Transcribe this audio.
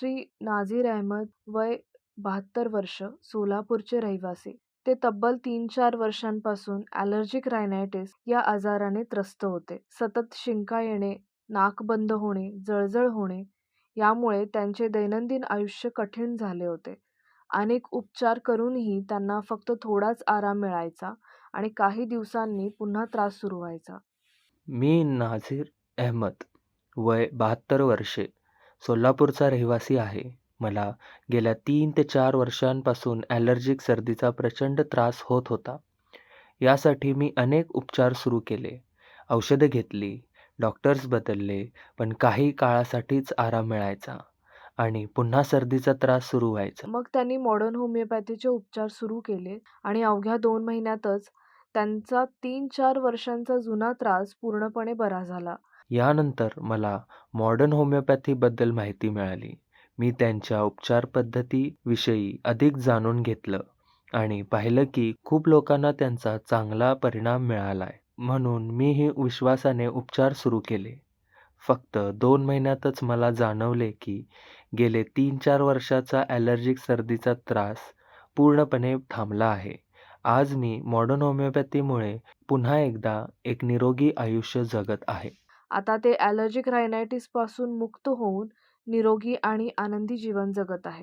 श्री नाझीर अहमद वय बहात्तर वर्ष सोलापूरचे रहिवासी. ते तब्बल तीन चार वर्षांपासून ॲलर्जिक रायनायटिस या आजाराने त्रस्त होते. सतत शिंका येणे नाक बंद होणे जळजळ होणे यामुळे त्यांचे दैनंदिन आयुष्य कठीण झाले होते. अनेक उपचार करूनही त्यांना फक्त थोडाच आराम मिळायचा आणि काही दिवसांनी पुन्हा त्रास सुरू व्हायचा. मी नाझीर अहमद वय बहात्तर वर्षे. सोलापूरचा रहिवासी आहे. मला गेल्या तीन ते चार वर्षांपासून ॲलर्जिक सर्दीचा प्रचंड त्रास होत होता. यासाठी मी अनेक उपचार सुरू केले. औषधं घेतली डॉक्टर्स बदलले पण काही काळासाठीच आराम मिळायचा आणि पुन्हा सर्दीचा त्रास सुरू व्हायचा. मग त्यांनी मॉडर्न होमिओपॅथीचे उपचार सुरू केले आणि अवघ्या दोन महिन्यातच त्यांचा तीन चार वर्षांचा जुना त्रास पूर्णपणे बरा झाला. यानंतर मला मॉडर्न होमिओपॅथीबद्दल माहिती मिळाली. मी त्यांच्या उपचार पद्धतीविषयी अधिक जाणून घेतलं आणि पाहिलं की खूप लोकांना त्यांचा चांगला परिणाम मिळाला आहे म्हणून मीही विश्वासाने उपचार सुरू केले. फक्त दोन महिन्यातच मला जाणवले की गेले तीन चार वर्षाचा ॲलर्जिक सर्दीचा त्रास पूर्णपणे थांबला आहे. आज मी मॉडर्न होमिओपॅथीमुळे पुन्हा एकदा एक निरोगी आयुष्य जगत आहे. आता ते ॲलर्जिक रायनायटिसपासून मुक्त होऊन निरोगी आणि आनंदी जीवन जगत आहेत.